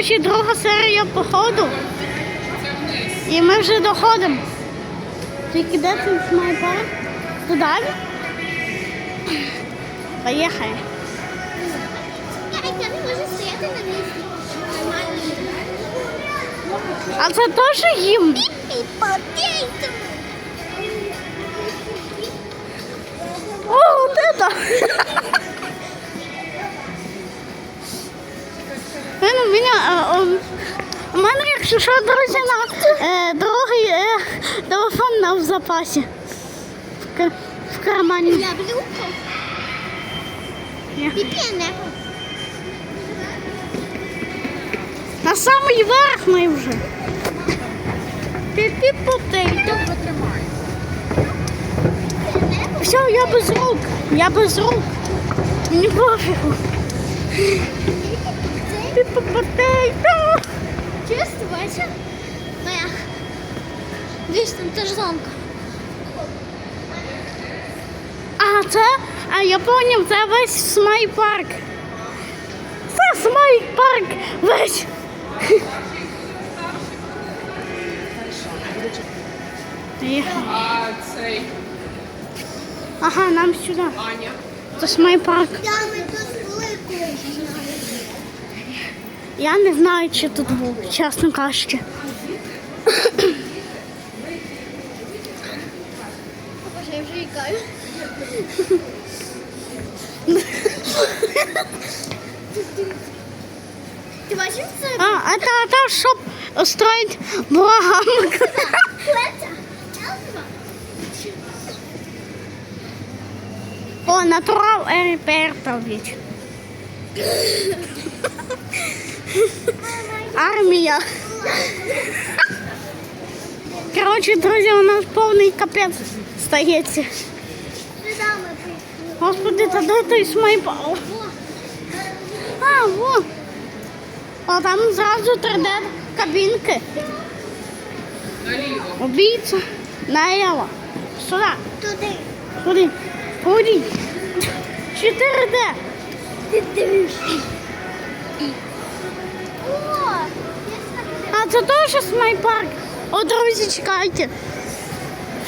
коротше, друга серія походу. І ми вже доходимо. Тільки де цей снайпер? Туди? Поїхали. А це теж їм. О, от это. у мене, е, о, у мене, якщо що, друзі, на е, другий е, телефон на в запасі. В, кармані. Я не. На самий верх ми вже. Піпі потейто. Все, я без рук. Я без рук. Мені пофігу. Піпі потейто. Чисто, бачиш? Моя. Дивись, там теж зонка. А це, а я поняв, це весь смай парк. Це смай парк весь. А цей Ага, нам сюди. Аня. Це смай парк. Я ми тут Я не знаю, чи тут був, чесно кажучи. Я вже ікаю. Ти бачиш це? А, а та, та, щоб устроїть благам. О, натурал Еріпертович. Армія. Коротше, друзі, у нас повний капець стається. Господи, та де той смайбал? А, во. А там зразу 3D кабінки. Наліво. Убійця. Наліво. Сюди. Туди. Ходи. Ходи. 4D. Ти дивиш. А це теж смайпарк. О, друзі, чекайте.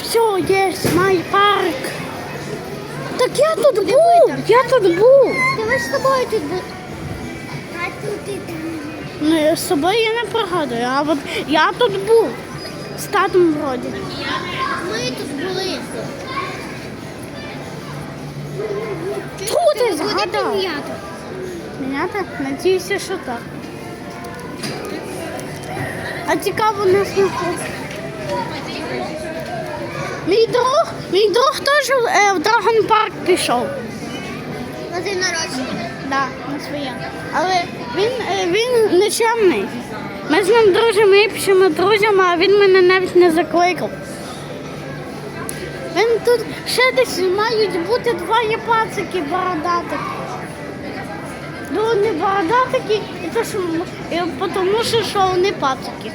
Все, є смайпарк. Так я тут був. Я тут був. Ми з тобою тут був. А тут ти Ну, я з собою я не пригадую, а от я тут був. З татом вроді. Ми тут були. Фу, ти згадав. Міняти? Надіюся, що так. А цікаво нас не Мій друг, мій друг теж е, в Драгон Парк пішов. На день народження. Да, на своє. Але він, е, він нечемний. Ми з ним дружимо, ми пишемо друзями, а він мене навіть не закликав. Він тут ще десь мають бути двоє пацики бородатих. Ну, вони бородатики, і то, що, і тому що, що вони пацики.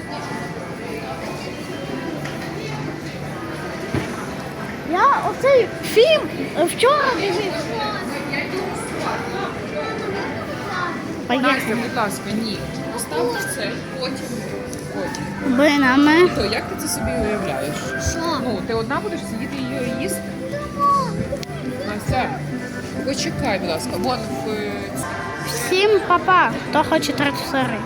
Я оцей фільм вчора дивився. Настя, будь ласка, ні. Поставте це, потім. Потім. То як ти це собі уявляєш? Що? Ну, ти одна будеш сидіти і їсти? Настя, почекай, будь ласка. Вон в е, Всім папа, хто хоче серію.